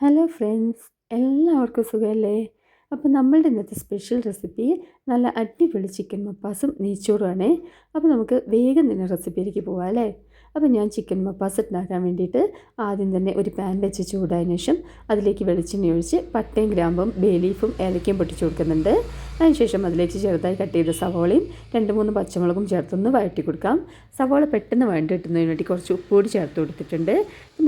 Hello friends എല്ലാവർക്കും സുഖമല്ലേ? അപ്പോൾ നമ്മളുടെ ഇന്നത്തെ സ്പെഷ്യൽ റെസിപ്പി നല്ല അടിപൊളി ചിക്കൻ മപ്പാസും നെയ്ച്ചോറുമാണേ. അപ്പോൾ നമുക്ക് വേഗം തന്നെ റെസിപ്പിയിലേക്ക് പോകാം അല്ലേ? അപ്പോൾ ഞാൻ ചിക്കൻ മപ്പാസ് ഉണ്ടാക്കാൻ വേണ്ടിയിട്ട് ആദ്യം തന്നെ ഒരു പാൻ വെച്ച് ചൂടായതിനു ശേഷം അതിലേക്ക് വെളിച്ചെണ്ണ ഒഴിച്ച് പട്ടയും ഗ്രാമ്പും ബേലീഫും ഏലക്കയും പൊട്ടിച്ചു കൊടുക്കുന്നുണ്ട്. അതിനുശേഷം അതിലേക്ക് ചെറുതായി കട്ട് ചെയ്ത സവോളയും രണ്ട് മൂന്ന് പച്ചമുളകും ചേർത്തൊന്ന് വഴറ്റി കൊടുക്കാം. സവോള പെട്ടെന്ന് വഴണ്ടി കിട്ടുന്നതിന് വേണ്ടി കുറച്ച് ഉപ്പുകൂടി ചേർത്ത് കൊടുത്തിട്ടുണ്ട്.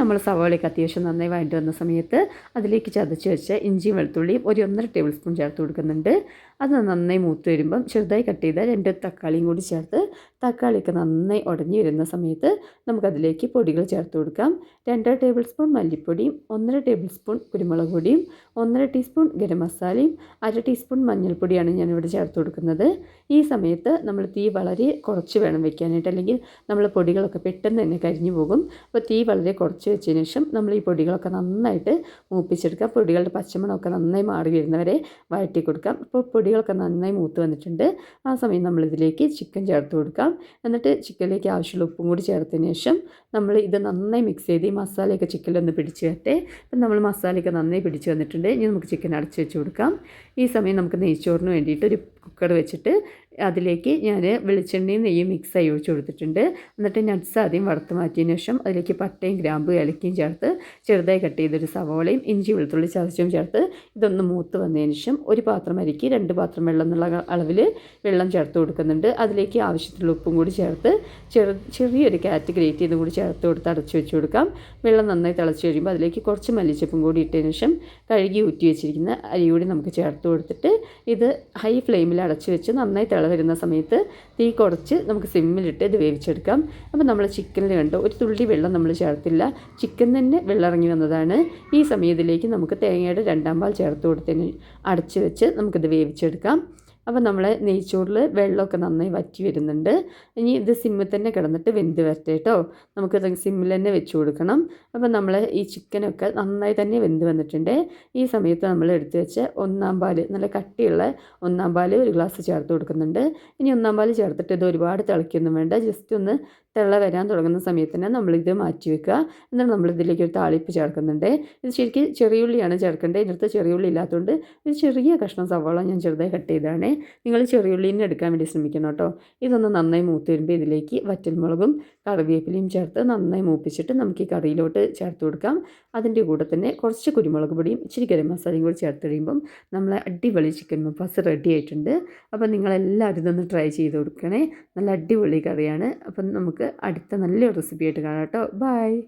നമ്മൾ സവോളയൊക്കെ അത്യാവശ്യം നന്നായി വഴണ്ടി വന്ന സമയത്ത് അതിലേക്ക് ചതച്ച് വെച്ച ഇഞ്ചിയും വെളുത്തുള്ളിയും ഒരു ഒന്നര ടേബിൾ സ്പൂൺ ചേർത്ത് കൊടുക്കുന്നുണ്ട്. അത് നന്നായി മൂത്ത് വരുമ്പം ചെറുതായി കട്ട് ചെയ്ത രണ്ട് തക്കാളിയും കൂടി ചേർത്ത് തക്കാളിയൊക്കെ നന്നായി ഉടഞ്ഞു വരുന്ന സമയത്ത് നമുക്കതിലേക്ക് പൊടികൾ ചേർത്ത് കൊടുക്കാം. രണ്ടര ടേബിൾ സ്പൂൺ മല്ലിപ്പൊടിയും ഒന്നര ടേബിൾ സ്പൂൺ കുരുമുളക് പൊടിയും ഒന്നര ടീസ്പൂൺ ഗരം മസാലയും അര ടീസ്പൂൺ മഞ്ഞൾപ്പൊടിയാണ് ഞാനിവിടെ ചേർത്ത് കൊടുക്കുന്നത്. ഈ സമയത്ത് നമ്മൾ തീ വളരെ കുറച്ച് വേണം വെക്കാനായിട്ട്. അല്ലെങ്കിൽ നമ്മൾ പൊടികളൊക്കെ പെട്ടെന്ന് തന്നെ കരിഞ്ഞു പോകും. അപ്പോൾ തീ വളരെ കുറച്ച് വെച്ചതിന് ശേഷം നമ്മൾ ഈ പൊടികളൊക്കെ നന്നായിട്ട് മൂപ്പിച്ചെടുക്കുക. പൊടികളുടെ പച്ചമണമൊക്കെ നന്നായി മാറി വരുന്നവരെ വഴറ്റി കൊടുക്കാം. ഇപ്പോൾ പൊടികളൊക്കെ നന്നായി മൂത്ത് വന്നിട്ടുണ്ട്. ആ സമയം നമ്മളിതിലേക്ക് ചിക്കൻ ചേർത്ത് കൊടുക്കാം. എന്നിട്ട് ചിക്കനിലേക്ക് ആവശ്യമുള്ള ഉപ്പും കൂടി ചേർത്തതിന് ശേഷം നമ്മൾ ഇത് നന്നായി മിക്സ് ചെയ്ത് ഈ മസാലയൊക്കെ ചിക്കനിലൊന്ന് പിടിച്ച് വരട്ടെ. അപ്പം നമ്മൾ മസാലയൊക്കെ നന്നായി പിടിച്ച് വന്നിട്ടുണ്ട്. ഇനി നമുക്ക് ചിക്കൻ അടച്ച് വെച്ച് കൊടുക്കാം. ഈ സമയം നമുക്ക് നെയ്ച്ചോറിന് വേണ്ടിയിട്ട് ഒരു കുക്കർ വെച്ചിട്ട് അതിലേക്ക് ഞാൻ വെളിച്ചെണ്ണയും നെയ്യും മിക്സ് ആയി ഒഴിച്ച് കൊടുത്തിട്ടുണ്ട്. എന്നിട്ട് നട്ട്സ് ആദ്യം വറുത്ത് മാറ്റിയതിന് ശേഷം അതിലേക്ക് പട്ടയും ഗ്രാമ്പും ഇലക്കിയും ചേർത്ത് ചെറുതായി കട്ട് ചെയ്തൊരു സവോളയും ഇഞ്ചി വെളുത്തുള്ളി ചതച്ചും ചേർത്ത് ഇതൊന്ന് മൂത്ത് വന്നതിന് ശേഷം ഒരു പാത്രം അരിക്ക് രണ്ട് പാത്രം വെള്ളം എന്നുള്ള അളവിൽ വെള്ളം ചേർത്ത് കൊടുക്കുന്നുണ്ട്. അതിലേക്ക് ആവശ്യത്തിലുള്ള ഉപ്പും കൂടി ചേർത്ത് ചെറു ചെറിയൊരു കാറ്റ് ഗ്രേറ്റ് ചെയ്തും കൂടി ചേർത്ത് കൊടുത്ത് അടച്ചു വെച്ച് കൊടുക്കാം. വെള്ളം നന്നായി തിളച്ച് കഴിയുമ്പോൾ അതിലേക്ക് കുറച്ച് മല്ലിച്ചപ്പും കൂടി ഇട്ടതിന് ശേഷം കഴുകി ഊറ്റി വെച്ചിരിക്കുന്ന അരി കൂടി നമുക്ക് ചേർത്ത് കൊടുത്തിട്ട് ഇത് ഹൈ ഫ്ലെയിമിൽ അടച്ച് വെച്ച് നന്നായി തിള വരുന്ന സമയത്ത് തീ കുറച്ച് നമുക്ക് സിമ്മിലിട്ട് ഇത് വേവിച്ചെടുക്കാം. അപ്പോൾ നമ്മൾ ചിക്കനിൽ കണ്ടോ ഒരു തുള്ളി വെള്ളം നമ്മൾ ചേർത്തില്ല. ചിക്കൻ തന്നെ വെള്ളം ഇറങ്ങി വന്നതാണ്. ഈ സമയത്തിലേക്ക് നമുക്ക് തേങ്ങയുടെ രണ്ടാം പാൽ ചേർത്ത് കൊടുത്തതിന് അടച്ച് വെച്ച് നമുക്കിത് വേവിച്ചെടുക്കാം. അപ്പോൾ നമ്മൾ നെയ്ച്ചോറിൽ വെള്ളമൊക്കെ നന്നായി വറ്റി വരുന്നുണ്ട്. ഇനി ഇത് സിമ്മിൽ തന്നെ കിടന്നിട്ട് വെന്ത് വരട്ടെ കേട്ടോ നമുക്ക് സിമ്മിൽ തന്നെ വെച്ച് കൊടുക്കണം. അപ്പോൾ നമ്മൾ ഈ ചിക്കനൊക്കെ നന്നായി തന്നെ വെന്ത് വന്നിട്ടുണ്ട്. ഈ സമയത്ത് നമ്മൾ എടുത്തു വെച്ച ഒന്നാം പാൽ നല്ല കട്ടിയുള്ള ഒന്നാം പാൽ ഒരു ഗ്ലാസ് ചേർത്ത് കൊടുക്കുന്നുണ്ട്. ഇനി ഒന്നാം പാൽ ചേർത്തിട്ട് ഇത് ഒരുപാട് തിളയ്ക്കൊന്നും വേണ്ട. ജസ്റ്റ് ഒന്ന് തിള വരാൻ തുടങ്ങുന്ന സമയത്ത് തന്നെ നമ്മളിത് മാറ്റി വെക്കുക. എന്നിട്ട് നമ്മളിതിലേക്ക് ഒരു താളിപ്പ് ചേർക്കുന്നുണ്ട്. ഇത് ശരിക്കും ചെറിയുള്ളിയാണ് ചേർക്കേണ്ടത്. ഇതിനകത്ത് ചെറിയുള്ളി ഇല്ലാത്തതുകൊണ്ട് ഒരു ചെറിയ കഷ്ണം സവാള ഞാൻ ചെറുതായി കട്ട് ചെയ്താണ് നിങ്ങൾ ചെറിയുള്ളിനെ എടുക്കാൻ വേണ്ടി ശ്രമിക്കണം കേട്ടോ. ഇതൊന്ന് നന്നായി മൂത്ത് വരുമ്പോൾ ഇതിലേക്ക് വറ്റൽമുളകും കറിവേപ്പിലയും ചേർത്ത് നന്നായി മൂപ്പിച്ചിട്ട് നമുക്ക് ഈ കറിയിലോട്ട് ചേർത്ത് കൊടുക്കാം. അതിന്റെ കൂടെ തന്നെ കുറച്ച് കുരുമുളക് പൊടിയും ഇച്ചിരി ഗരം മസാലയും കൂടി ചേർത്ത് കഴിയുമ്പം നമ്മളെ അടിപൊളി ചിക്കൻ മപ്പാസ് റെഡി ആയിട്ടുണ്ട്. അപ്പം നിങ്ങളെല്ലാവരും ഇതൊന്ന് ട്രൈ ചെയ്ത് കൊടുക്കണേ. നല്ല അടിപൊളി കറിയാണ്. അപ്പം നമുക്ക് അടുത്ത നല്ലൊരു റെസിപ്പി ആയിട്ട് കാണാം കേട്ടോ. ബൈ